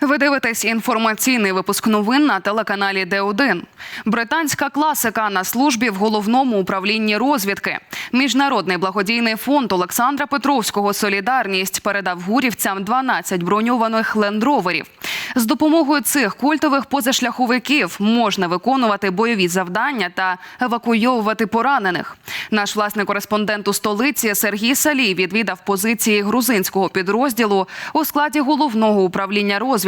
Ви дивитесь інформаційний випуск новин на телеканалі Д1. Британська класика на службі в головному управлінні розвідки. Міжнародний благодійний фонд Олександра Петровського Солідарність передав гурівцям 12 броньованих лендроверів. З допомогою цих культових позашляховиків можна виконувати бойові завдання та евакуйовувати поранених. Наш власний кореспондент у столиці Сергій Салій відвідав позиції грузинського підрозділу у складі головного управління розвідки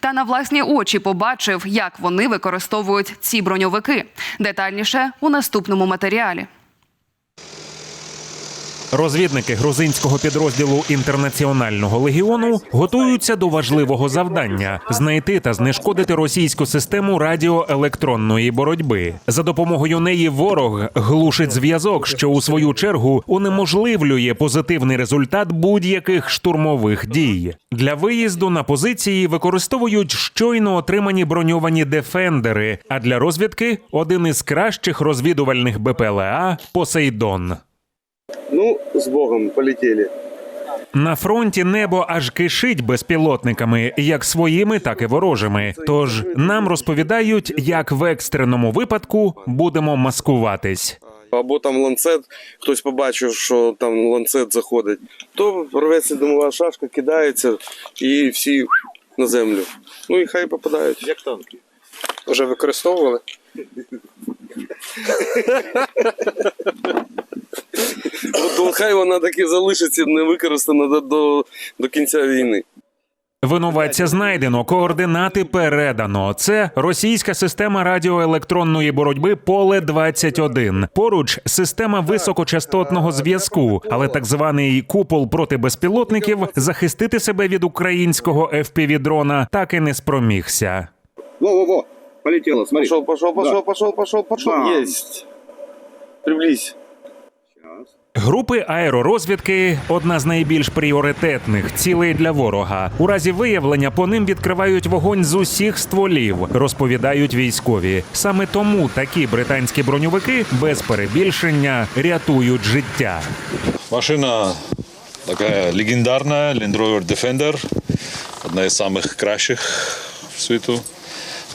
та на власні очі побачив, як вони використовують ці броньовики. Детальніше у наступному матеріалі. Розвідники грузинського підрозділу інтернаціонального легіону готуються до важливого завдання знайти та знешкодити російську систему радіоелектронної боротьби. За допомогою неї ворог глушить зв'язок, що у свою чергу унеможливлює позитивний результат будь-яких штурмових дій. Для виїзду на позиції використовують щойно отримані броньовані дефендери. А для розвідки один із кращих розвідувальних БПЛА Посейдон. Ну, с Богом, полетели. На фронті небо аж кишить безпілотниками, як своїми, так і ворожими. Тож нам розповідають, як в екстреному випадку будемо маскуватись. Або там ланцет, хтось побачив, що там ланцет заходить, то рветься димова шашка, кидається і всі на землю. Ну і хай попадають. Як танки. Вже використовували? От хай вона таки залишиться не використана до, до, до кінця війни. Винуватця знайдено, координати передано. Це російська система радіоелектронної боротьби Поле 21 Поруч система високочастотного зв'язку, але так званий купол проти безпілотників захистити себе від українського fpv дрона так і не спромігся. Во-во-во, полетело, смотри. Пошел, пошел, пошел, Да. пошел, пошел, пошел. Да. Приблизь. Групи аеророзвідки одна з найбільш пріоритетних цілей для ворога. У разі виявлення по ним відкривають вогонь з усіх стволів, розповідають військові. Саме тому такі британські броньовики без перебільшення рятують життя. Машина такая легендарная, Land Rover Defender, одна из самых кращих в свету,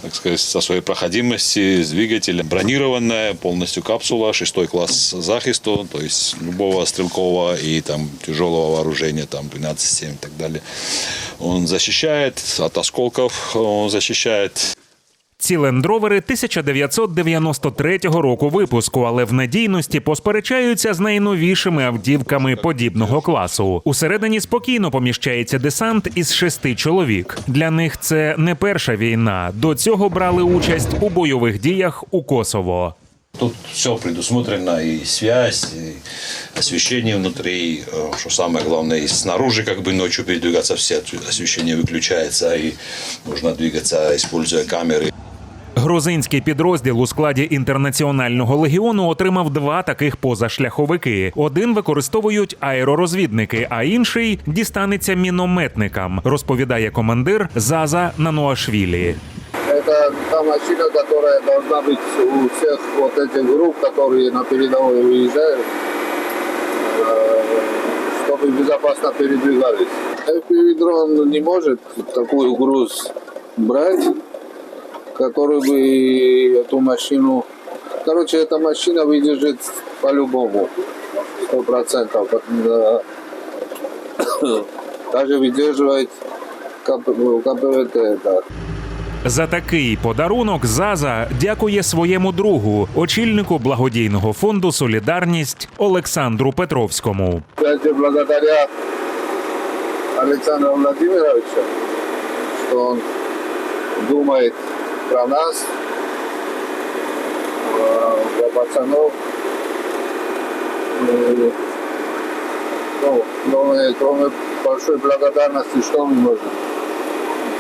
так сказать, со своей проходимости, с двигателем. Бронированная, полностью капсула, шестой класс захисту, то есть любого стрелкового и там тяжелого вооружения, там 12-7 и так далее. Он защищает от осколков, он защищает Ці лендровери 1993 року випуску, але в надійності посперечаються з найновішими автівками подібного класу. Усередині спокійно поміщається десант із шести чоловік. Для них це не перша війна. До цього брали участь у бойових діях у Косово. Тут все предусмотрено, и связь, и освещение внутри, и, э, что самое главное, и снаружи как бы ночью передвигаться, все освещение выключается, и можно двигаться, используя камеры. Грузинський підрозділ у складі інтернаціонального легіону отримав два таких позашляховики. Один використовують аеророзвідники, а інший дістанеться мінометникам, розповідає командир Заза Нануашвілі. Это та машина, которая должна быть у всех вот этих групп, которые на передовой выезжают, э, чтобы безопасно передвигались. FPV-дрон не может такой груз брать, который бы эту машину... Короче, эта машина выдержит по-любому, сто процентов. Э, Даже выдерживает КП- КПВТ. Да. За такий подарунок Заза дякує своєму другу, очільнику благодійного фонду Солідарність Олександру Петровському. Кстати, благодаря Александру Владимировичу, что он думает про нас, э, про пацанов. И, ну, кроме, кроме большой благодарности, что мы можем?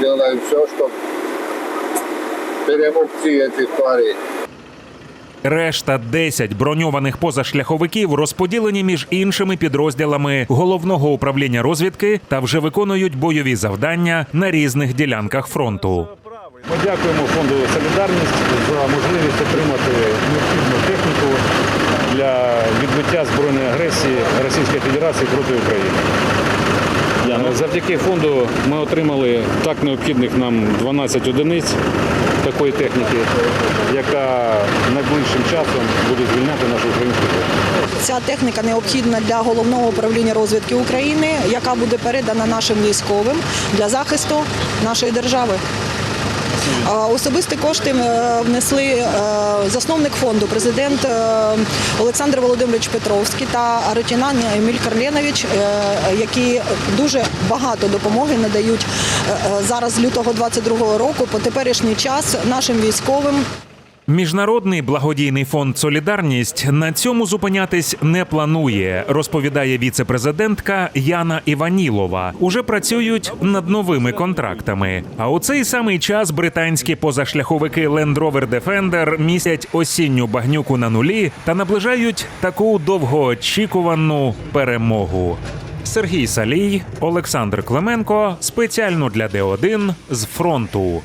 Делаем все, чтобы перемогти этих тварей. Решта 10 броньованих позашляховиків розподілені між іншими підрозділами головного управління розвідки та вже виконують бойові завдання на різних ділянках фронту. Ми дякуємо фонду Солідарність за можливість отримати необхідну техніку для відбиття збройної агресії Російської Федерації проти України. Е, Завдяки фонду ми отримали так необхідних нам 12 одиниць такої техніки, яка найближчим часом буде звільняти нашу українську техніку. Ця техніка необхідна для головного управління розвідки України, яка буде передана нашим військовим для захисту нашої держави. Особисті кошти е, внесли е, засновник фонду, президент е, Олександр Володимирович Петровський та Аретінан Еміль Карленович, які дуже багато допомоги надають зараз лютого 22 року по теперішній час нашим військовим. Міжнародний благодійний фонд Солідарність на цьому зупинятись не планує, розповідає віце-президентка Яна Іванілова. Уже працюють над новими контрактами. А у цей самий час британські позашляховики Land Rover Defender місять осінню багнюку на нулі та наближають таку довгоочікувану перемогу. Сергій Салій, Олександр Клименко спеціально для Д1 з фронту.